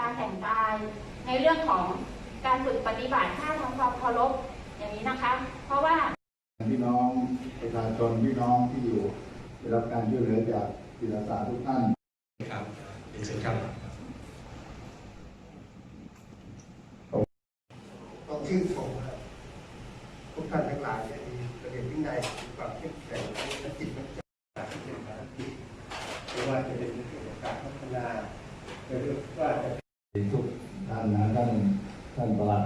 การแต่งกาย ในเรื่องของการฝึกปฏิบัติท่าทำความเคารพอย่างนี้นะคะ เพราะว่าพี่น้องประชาชนพี่น้องที่อยู่ได้รับการช่วยเหลือจากจิตอาสาทุกท่านครับเรียนเชิญครับต้องชื่นชมนะครับทุกท่านทั้งหลายเนี่ยมีระเบียบวินัยมีความเข้มแข็งและจิตวิญญาณที่เป็นภารกิจไม่ว่าจะเป็นเกี่ยวกับการพัฒนาไม่ว่าจะ ทุกท่านนะท่านท่านประหลัด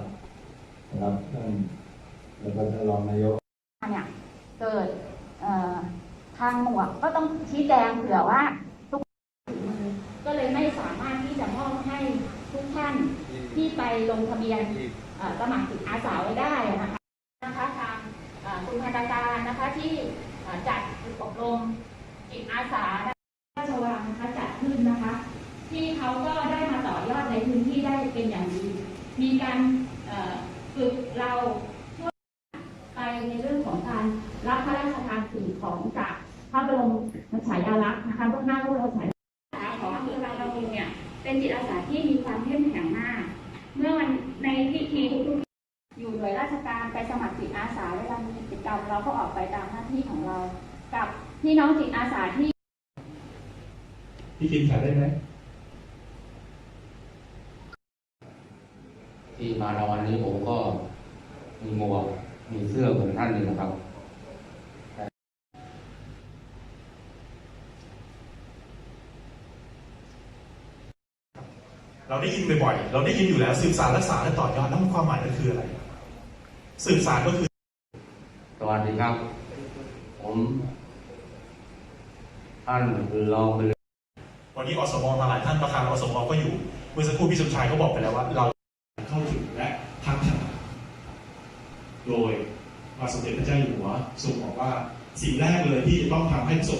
นะครับท่านแล้วก็ท่านรองนายกเนี่ยเกิดทางหมวกก็ต้องชี้แจงเผื่อว่าทุกก็เลยไม่สามารถที่จะมอบให้ทุกท่านที่ไปลงทะเบียนสมัครจิตอาสาไว้ได้นะคะนะคะทางคุณพันธการนะคะที่จัดอบรมจิตอาสาราชวังนะคะจัดขึ้นนะคะ ที่เขาก็ได้มาต่อยอดในพื้นที่ได้เป็นอย่างดี มีการฝึกเราไปในเรื่องของการรับพระราชทานสิ่งของจากพระบรมฉายาลักษณ์นะคะพวกหน้าพระบรมฉายาลักษณ์ของอำเภอบางละมุงเนี่ยเป็นจิตอาสาที่มีความเข้มแข็งมาก เมื่อวันในพิธีทุกๆอยู่หน่วยราชการไปสมัครจิตอาสาเวลามีกิจกรรมเราก็ออกไปตามหน้าที่ของเรา กับพี่น้องจิตอาสาที่พี่คิมถ่าได้ไหม ที่มาในวันนี้ผมก็มีหมวกมีเสื้อเหมือนท่านนี่นะครับ เราได้ยินบ่อยๆ เราได้ยินอยู่แล้วสืบสารรักษาและต่อยอดแล้วมันความหมายมันคืออะไร สืบสารก็คือ สวัสดีครับ ผมท่านรองไปเลยวันนี้อสมมาหลายท่านประธานอสมก็อยู่ เมื่อสักครู่พี่สมชายเขาบอกไปแล้วว่าเราเข้าถึง และพัฒนาโดยพระสมเด็จพระเจ้าอยู่หัวทรงบอกว่าสิ่งแรกเลยที่จะต้องทำให้ประสบ